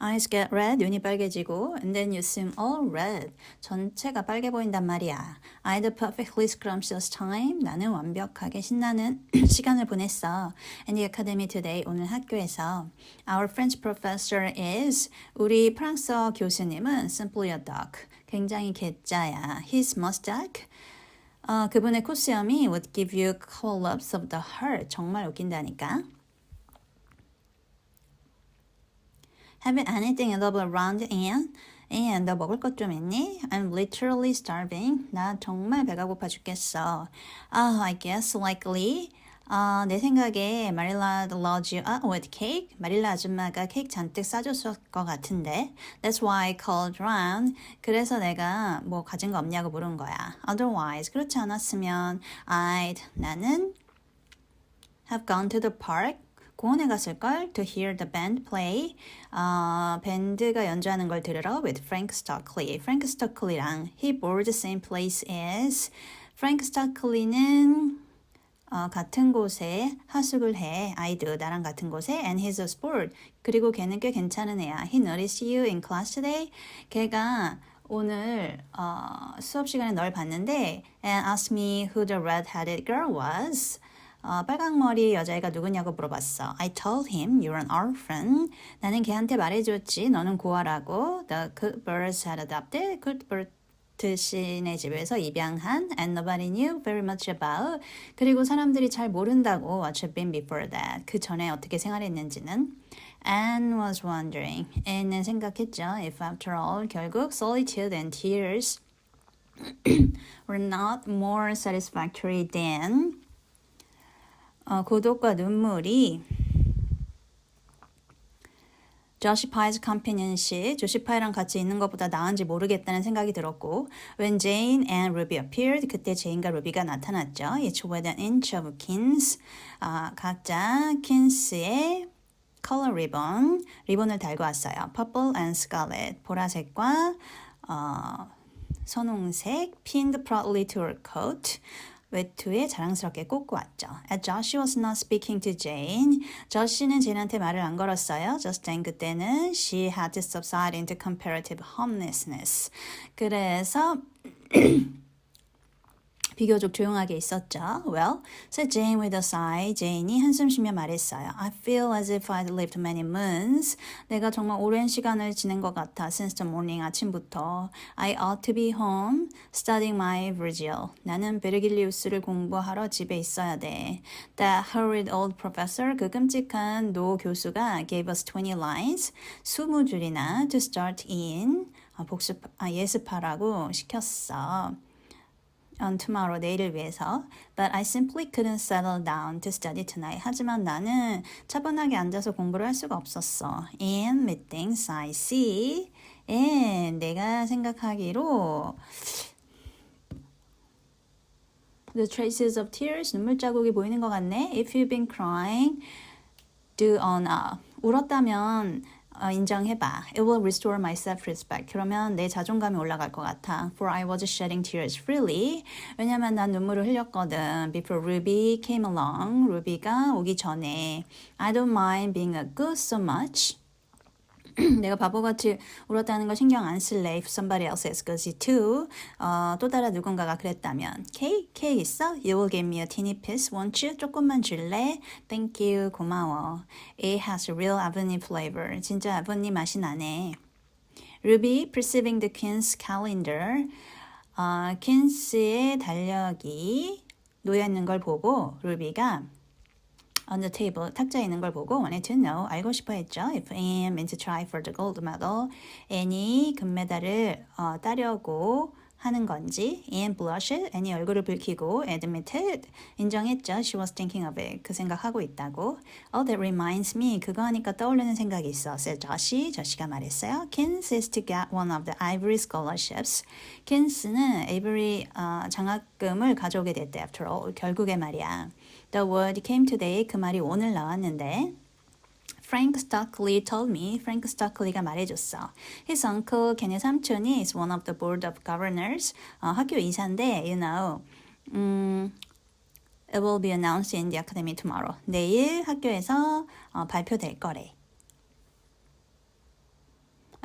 Eyes get red, 눈이 빨개지고, and then you seem all red. 전체가 빨개 보인단 말이야. I had a perfectly scrumptious time. 나는 완벽하게 신나는 시간을 보냈어. In the academy today, 오늘 학교에서. Our French professor is, 우리 프랑스어 교수님은 simply a duck. 굉장히 개짜야. His mustache, 어, 그분의 코스염이 would give you collapse of the heart. 정말 웃긴다니까. Have anything edible around, Anne? Anne, 너 먹을 것 좀 있니? I'm literally starving. 나 정말 배가 고파 죽겠어. Oh, I guess likely. 어, 내 생각에 마릴라 loves you out with cake. 마릴라 아줌마가 케이크 잔뜩 싸줬을 것 같은데. That's why I called round. 그래서 내가 뭐 가진 거 없냐고 물은 거야. Otherwise, 그렇지 않았으면 I'd, 나는 have gone to the park. 공원에 갔을 걸 to hear the band play. 어, 밴드가 연주하는 걸 들으러 with Frank Stockley. Frank Stockley랑 he board the same place as. Frank Stockley는 어, 같은 곳에 하숙을 해. Do. 나랑 같은 곳에. And he's a sport. 그리고 걔는 꽤 괜찮은 애야. He noticed you in class today. 걔가 오늘 어, 수업 시간에 널 봤는데 and asked me who the red-headed girl was. 어, 빨강머리 여자애가 누구냐고 물어봤어. I told him you're an orphan. 나는 걔한테 말해줬지. 너는 고아라고. The Cuthberts had adopted. Cuthbert 씨네 집에서 입양한 and nobody knew very much about. 그리고 사람들이 잘 모른다고 what had been before that. 그 전에 어떻게 생활했는지는. Anne was wondering. Anne는 생각했죠. If after all 결국 solitude and tears were not more satisfactory than 어, 고독과 눈물이 조시파이's companionship, 조시파이랑 같이 있는 것보다 나은지 모르겠다는 생각이 들었고 When Jane and Ruby appeared, 그때 제인과 루비가 나타났죠. Each with an inch of kins, 아, 각자 킨스의 컬러 리본, 리본을 달고 왔어요. Purple and scarlet, 보라색과 어, 선홍색, pinned proudly to her coat. 외투에 자랑스럽게 꽂고 왔죠. As Josh was not speaking to Jane, 조시는 제인한테 말을 안 걸었어요. Just then 그때는 she had to subside into comparative homelessness. 그래서 비교적 조용하게 있었죠. Well, said Jane with a sigh. 제인이 한숨 쉬며 말했어요. I feel as if I'd lived many moons. 내가 정말 오랜 시간을 지낸 것 같아. Since the morning 아침부터. I ought to be home, studying my Virgil. 나는 베르길리우스를 공부하러 집에 있어야 돼. That hurried old professor, 그 끔찍한 노 교수가 gave us 20 lines, 20줄이나 to start in. 아, 복습, 아, 예습하라고 시켰어. On tomorrow 내일을 위해서 but I simply couldn't settle down to study tonight 하지만 나는 차분하게 앉아서 공부를 할 수가 없었어 and methinks I see and 내가 생각하기로 the traces of tears 눈물 자국이 보이는 것 같네 if you've been crying do on up 울었다면 어, 인정해봐. It will restore my self-respect. 그러면 내 자존감이 올라갈 것 같아. For I was shedding tears freely. 왜냐면 난 눈물을 흘렸거든. Before Ruby came along. 루비가 오기 전에. I don't mind being a good so much. 내가 바보같이 울었다는 거 신경 안 쓸래. If somebody else is good too. 어, 또 다른 누군가가 그랬다면. 케이크? 케이크 있어? You will give me a teeny piece, won't you? 조금만 줄래? Thank you. 고마워. It has real 아버님 flavor. 진짜 아버님 맛이 나네. Ruby, perceiving the queen's calendar. 어, 퀸스의 달력이 놓여 있는 걸 보고 루비가 on the table 탁자에 있는 걸 보고 wanted to know 알고 싶어 했죠. If Anne meant to try for the gold medal, Anne이 금메달을 어, 따려고 하는 건지 Anne blushed, Annie 얼굴을 붉히고 admitted, 인정했죠. She was thinking of it. 그 생각하고 있다고. Oh, that reminds me. 그거 하니까 떠오르는 생각이 있어. said Joshi. 저시가 말했어요. Kins is to get one of the Ivory scholarships. Kins는 Avery 어, 장학금을 가져오게 됐대. After all, 결국에 말이야. The word came today. 그 말이 오늘 나왔는데 Frank Stockley told me. Frank Stockley가 말해줬어. His uncle, 걔네 삼촌이 is one of the board of governors. 어, 학교 이사인데, you know, 음, it will be announced in the academy tomorrow. 내일 학교에서 어, 발표될 거래.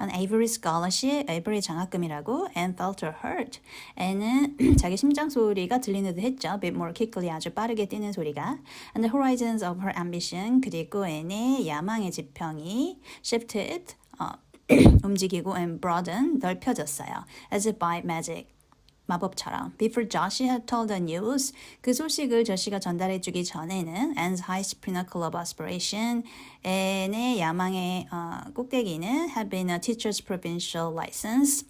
An Avery scholarship, Avery 장학금이라고, and felt her heart. 애는 자기 심장 소리가 들리는 듯 했죠. Bit more quickly, 아주 빠르게 뛰는 소리가. And the horizons of her ambition, 그리고 애의 야망의 지평이 shifted, 어, 움직이고 and broaden, 넓혀졌어요. As if by magic. 마법처럼. Before Josh had told the news, 그 소식을 저씨가 전달해주기 전에는 Anne's highest pinnacle of aspiration, 앤의 야망의 어, 꼭대기는 had been a teacher's provincial license.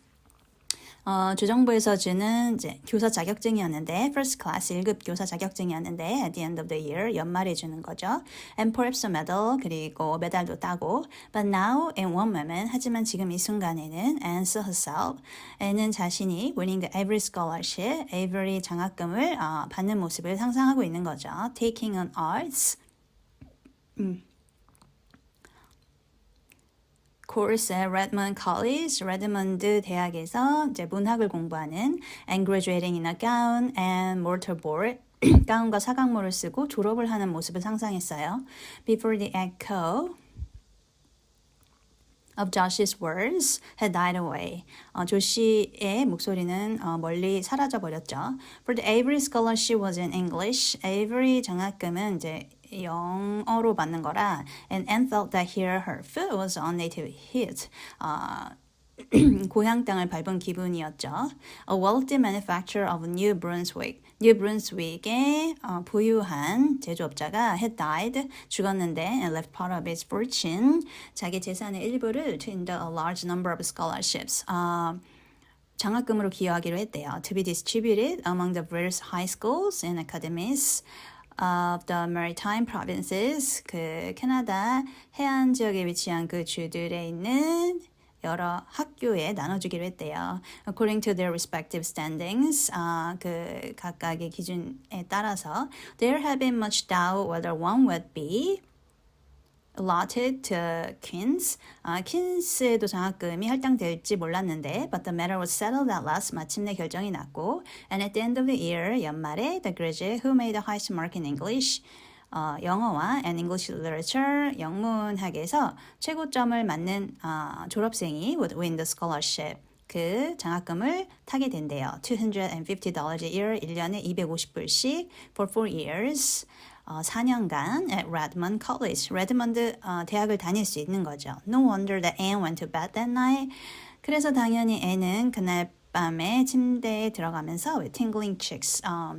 어, 주정부에서 주는 이제 교사 자격증이었는데 first class 1급 교사 자격증이었는데 at the end of the year 연말에 주는 거죠. And perhaps medal 그리고 메달도 따고 but now in one moment 하지만 지금 이 순간에는 Anne herself Anne는 자신이 winning the Avery scholarship Avery 장학금을 어, 받는 모습을 상상하고 있는 거죠. taking on arts course at Redmond College, 레드먼드 대학에서 이제 문학을 공부하는 and graduating in a gown and mortarboard 가운과 사각모를 쓰고 졸업을 하는 모습을 상상했어요. Before the echo of Josh's words had died away. 어, 조시의 목소리는 어, 멀리 사라져 버렸죠. For the Avery scholarship was in English. Avery 장학금은 이제 영어로 받는 거라 and Anne felt that here her foot was on native heat. 어, 고향 땅을 밟은 기분이었죠. A wealthy manufacturer of New Brunswick. New Brunswick의 어, 부유한 제조업자가 had died, 죽었는데 and left part of his fortune, 자기 재산의 일부를 to the a large number of scholarships. 어, 장학금으로 기여하기로 했대요. To be distributed among the various high schools and academies of the maritime provinces. 그 캐나다 해안 지역에 위치한 그 주들에 있는 여러 학교에 나눠주기로 했대요. According to their respective standings, 아, 그 각각의 기준에 따라서, there had been much doubt whether one would be allotted to Queens. 아, 퀸스에도 장학금이 할당될지 몰랐는데, but the matter was settled at last. 마침내 결정이 났고, and at the end of the year, 연말에 the graduate who made the highest mark in English, 어, 영어와 and English literature 영문학에서 최고점을 맞는 어, 졸업생이 would win the scholarship. 그 장학금을 타게 된대요. $250 a year, 1년에 250불씩 for 4 years. 어, 4년간 at Redmond College, 레드먼드 어, 대학을 다닐 수 있는 거죠. No wonder that Anne went to bed that night. 그래서 당연히 애는 그날 밤에 침대에 들어가면서 with tingling cheeks, 어,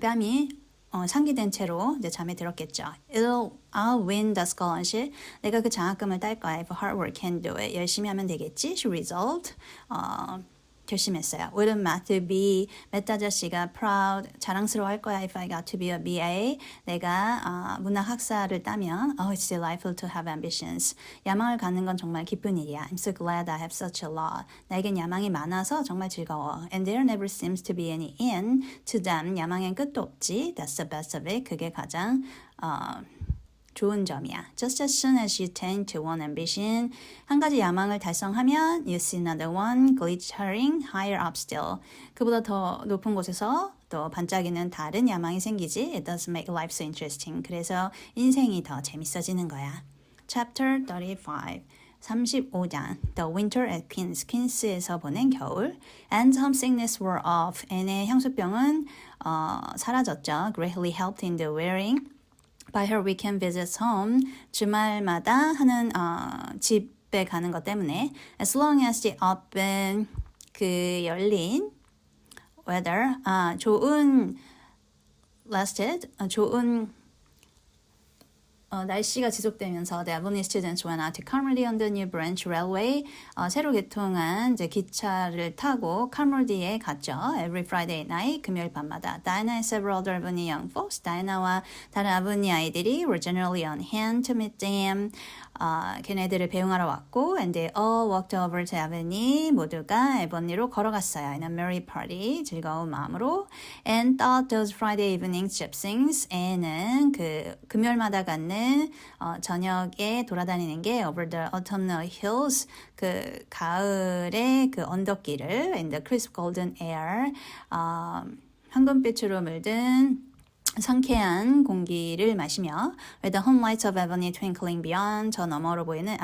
뺨이 어, 상기된 채로 이제 잠에 들었겠죠. It'll, I'll win the scholarship. 내가 그 장학금을 딸 거야. If hard work can do it. 열심히 하면 되겠지. She resolved. 어, 결심했어요. Wouldn't Matthew be, 맷 아저씨가 proud, 자랑스러워할 거야 if I got to be a BA. 내가 어, 문학 학사를 따면 Oh, it's delightful to have ambitions. 야망을 갖는 건 정말 기쁜 일이야. I'm so glad I have such a lot. 나에겐 야망이 많아서 정말 즐거워. And there never seems to be any end to them. 야망엔 끝도 없지. That's the best of it. 그게 가장 어, 좋은 점이야. Just as soon as you tend to one ambition, 한 가지 야망을 달성하면 you see another one glittering higher up still. 그보다 더 높은 곳에서 또 반짝이는 다른 야망이 생기지. It does make life so interesting. 그래서 인생이 더 재밌어지는 거야. Chapter 35 35장 The Winter at Queens, 퀸스에서 보낸 겨울 And homesickness wore off. 앤의 향수병은 어, 사라졌죠. Greatly helped in the wearing by her weekend visits home 주말마다 하는 어, 집에 가는 것 때문에 as long as the open 그 열린 weather 아 좋은 lasted 아, 좋은 어, 날씨가 지속되면서 the Avonlea students went out to Carmody on the new branch railway. 어, 새로 개통한 이제 기차를 타고 칼몰디에 갔죠. Every Friday night, 금요일 밤마다. Diana and several other Avonlea young folks, 다이나와 다른 아버니 아이들이 were generally on hand to meet them. 어, 걔네들을 배웅하러 왔고, and they all walked over to Avonlea. 모두가 에버니로 걸어갔어요. In a merry party, 즐거운 마음으로. And thought those Friday evenings gypsies. 애는 그 금요일마다 갖는 어, 저녁에 돌아다니는 게 over the autumnal hills 그 가을의 그 언덕길을 in the crisp golden air 어, 황금빛으로 물든 상쾌한 공기를 마시며 with the home lights of Ebony twinkling beyond 저 너머로 보이는